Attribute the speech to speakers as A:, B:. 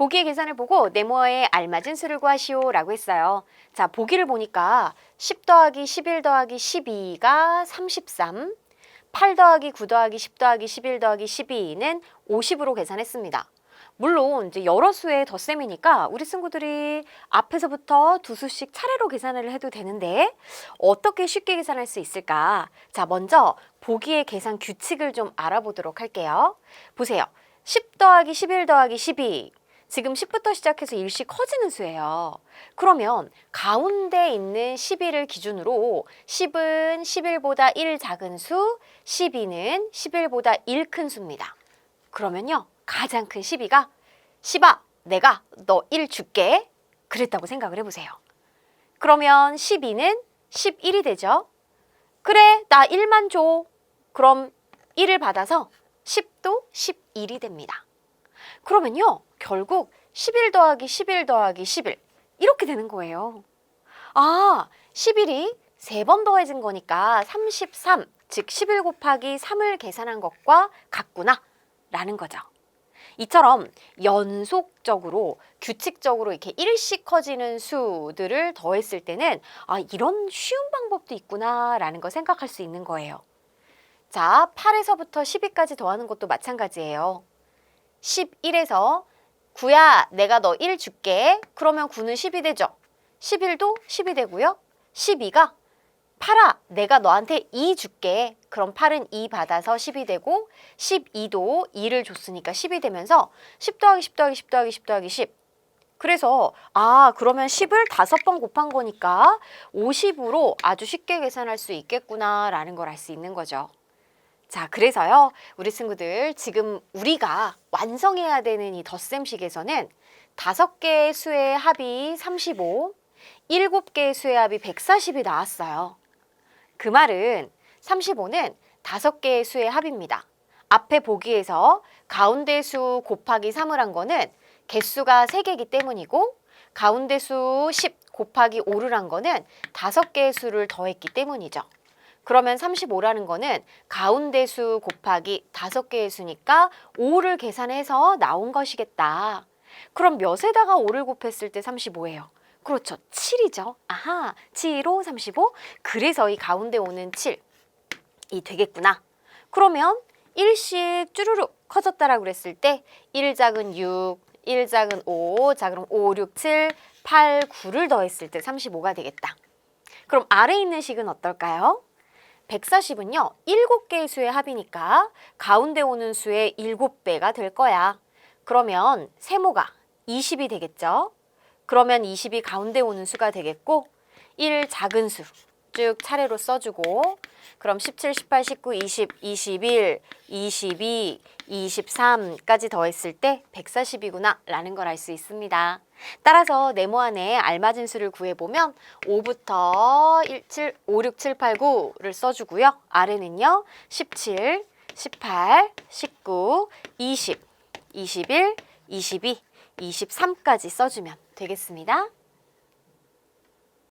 A: 보기의 계산을 보고 네모에 알맞은 수를 구하시오 라고 했어요. 자, 보기를 보니까 10 더하기 11 더하기 12가 33, 8 더하기 9 더하기 10 더하기 11 더하기 12는 50으로 계산했습니다. 물론 이제 여러 수의 덧셈이니까 우리 친구들이 앞에서부터 두 수씩 차례로 계산을 해도 되는데 어떻게 쉽게 계산할 수 있을까? 자, 먼저 보기의 계산 규칙을 좀 알아보도록 할게요. 보세요. 10 더하기 11 더하기 12. 지금 10부터 시작해서 일씩 커지는 수예요. 그러면 가운데 있는 12를 기준으로 10은 11보다 1 작은 수, 12는 11보다 1 큰 수입니다. 그러면요. 가장 큰 12가 10아, 내가 너 1 줄게. 그랬다고 생각을 해보세요. 그러면 12는 11이 되죠. 그래, 나 1만 줘. 그럼 1을 받아서 10도 11이 됩니다. 그러면요, 결국 11 더하기 11 더하기 11 이렇게 되는 거예요. 아, 11이 세 번 더해진 거니까 33, 즉 11 곱하기 3을 계산한 것과 같구나 라는 거죠. 이처럼 연속적으로 규칙적으로 이렇게 일씩 커지는 수들을 더했을 때는 아 이런 쉬운 방법도 있구나라는 거 생각할 수 있는 거예요. 자, 8에서부터 12까지 더하는 것도 마찬가지예요. 11에서 9야 내가 너 1 줄게. 그러면 9는 10이 되죠. 11도 10이 되고요. 12가 8아 내가 너한테 2 줄게. 그럼 8은 2 받아서 10이 되고 12도 2를 줬으니까 10이 되면서 10 더하기 10 더하기 10 더하기 10 더하기 10 그래서 아 그러면 10을 다섯 번 곱한 거니까 50으로 아주 쉽게 계산할 수 있겠구나 라는 걸 알 수 있는 거죠. 자, 그래서요, 우리 친구들, 지금 우리가 완성해야 되는 이 덧셈식에서는 다섯 개의 수의 합이 35, 일곱 개의 수의 합이 140이 나왔어요. 그 말은 35는 다섯 개의 수의 합입니다. 앞에 보기에서 가운데 수 곱하기 3을 한 거는 개수가 3개이기 때문이고 가운데 수 10 곱하기 5를 한 거는 다섯 개의 수를 더했기 때문이죠. 그러면 35라는 거는 가운데 수 곱하기 다섯 개의 수니까 5를 계산해서 나온 것이겠다. 그럼 몇에다가 5를 곱했을 때 35예요? 그렇죠. 7이죠. 아하, 7, 5, 35. 그래서 이 가운데 오는 7. 이 되겠구나. 그러면 1씩 쭈루룩 커졌다라고 그랬을 때 1 작은 6, 1 작은 5. 자, 그럼 5, 6, 7, 8, 9를 더했을 때 35가 되겠다. 그럼 아래 있는 식은 어떨까요? 140은요, 7개의 수의 합이니까 가운데 오는 수의 7배가 될 거야. 그러면 세모가 20이 되겠죠? 그러면 20이 가운데 오는 수가 되겠고, 1 작은 수 쭉 차례로 써주고, 그럼 17, 18, 19, 20, 21, 22, 23까지 더했을 때 140이구나 라는 걸 알 수 있습니다. 따라서 네모 안에 알맞은 수를 구해보면 5부터 1, 7, 5, 6, 7, 8, 9를 써주고요. 아래는요 17, 18, 19, 20, 21, 22, 23까지 써주면 되겠습니다.